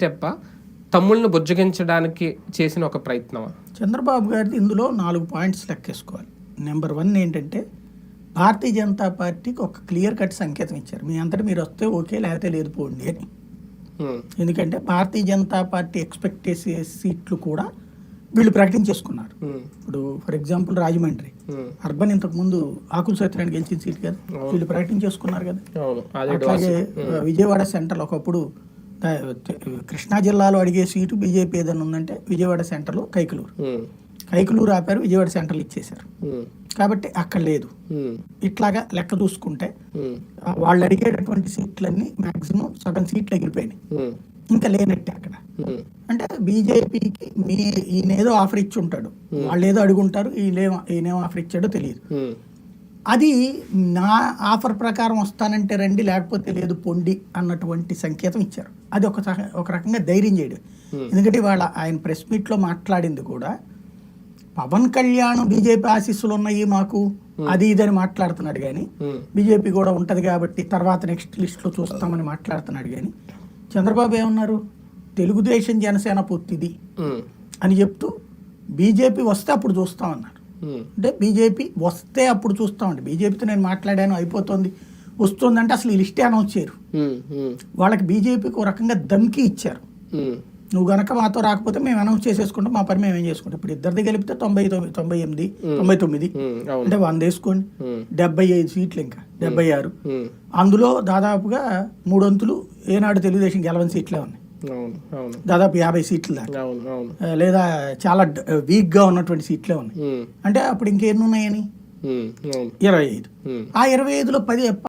Step తమ్ముళ్ళను బుజ్జగించడానికి చేసిన ఒక ప్రయత్నమా? చంద్రబాబు గారిది ఇందులో నాలుగు పాయింట్స్ లెక్కేసుకోవాలి. నెంబర్ వన్ ఏంటంటే భారతీయ జనతా పార్టీకి ఒక క్లియర్ కట్ సంకేతం ఇచ్చారు. మీ అంతటా మీరు వస్తే ఓకే లేకపోతే లేదు పోండి అని. ఎందుకంటే భారతీయ జనతా పార్టీ ఎక్స్పెక్ట్ చేసే సీట్లు కూడా వీళ్ళు ప్రకటించేసుకున్నారు. ఇప్పుడు ఫర్ ఎగ్జాంపుల్ రాజమండ్రి. అర్బన్ ఇంతకు ముందు ఆకుల సత్యనారాయణ గెలిచిన సీట్ కదా. వీళ్ళు ప్రకటించేసుకున్నారు కదా. అట్లాగే విజయవాడ సెంట్రల్ ఒకప్పుడు కృష్ణా జిల్లాలో అడిగే సీటు బీజేపీ ఏదైనా ఉందంటే విజయవాడ సెంటర్లో కైకలూరు. కైకలూరు ఆపారు విజయవాడ సెంట్రల్ ఇచ్చేశారు. కాబట్టి అక్కడ లేదు. ఇట్లాగా లెక్క చూసుకుంటే వాళ్ళు అడిగేటటువంటి సీట్లన్నీ మాక్సిమం సగం సీట్లు ఎగిరిపోయినాయి. ఇంకా లేనట్టే అక్కడ. అంటే బీజేపీకి మీ ఈయన ఏదో ఆఫర్ ఇచ్చి ఉంటాడు. వాళ్ళు ఏదో అడుగుంటారు ఈయనేమో ఈయనేమో ఆఫర్ ఇచ్చాడో తెలియదు. అది నా ఆఫర్ ప్రకారం వస్తానంటే రండి లేకపోతే లేదు పొండి అన్నటువంటి సంకేతం ఇచ్చారు. అది ఒక ఒక రకంగా ధైర్యం చేయడం. ఎందుకంటే వాళ్ళ ఆయన ప్రెస్ మీట్లో మాట్లాడింది కూడా పవన్ కళ్యాణ్ బీజేపీ ఆశీస్సులు ఉన్నాయి మాకు. అది ఇదని మాట్లాడుతున్నాడు కానీ బీజేపీ కూడా ఉంటుంది కాబట్టి తర్వాత నెక్స్ట్ లిస్ట్లో చూస్తామని మాట్లాడుతున్నాడు కానీ చంద్రబాబు ఏమన్నారు? తెలుగుదేశం జనసేన పొత్తిది అని చెప్తూ బీజేపీ వస్తే అప్పుడు చూస్తామన్నారు. అంటే బీజేపీ వస్తే అప్పుడు చూస్తామండి బీజేపీతో నేను మాట్లాడాను అయిపోతుంది. వస్తుందంటే అసలు ఈ లిస్టే అనౌన్స్ చేయరు. వాళ్ళకి బీజేపీకి ఒక రకంగా ధమ్కి ఇచ్చారు. నువ్వు గనక మాతో రాకపోతే మేము అనౌన్స్ చేసేసుకుంటాం మా పని మేము ఏం చేసుకుంటాం. ఇప్పుడు ఇద్దరిది కలిపితే తొంభై తొమ్మిది తొంభై ఎనిమిది తొంభై తొమ్మిది. అంటే వంద వేసుకోండి. డెబ్బై ఐదు సీట్లు ఇంకా డెబ్బై ఆరు. అందులో దాదాపుగా మూడొంతులు ఏనాడు తెలుగుదేశం గెలవని సీట్లే ఉన్నాయి. దాదాపు యాభై సీట్లు దాకా. లేదా చాలా డ- వీక్గా ఉన్నటువంటి సీట్లే ఉన్నాయి. అంటే అప్పుడు ఇంకెన్ని ఉన్నాయని? ఇరవై ఐదు. ఆ ఇరవై ఐదులో పది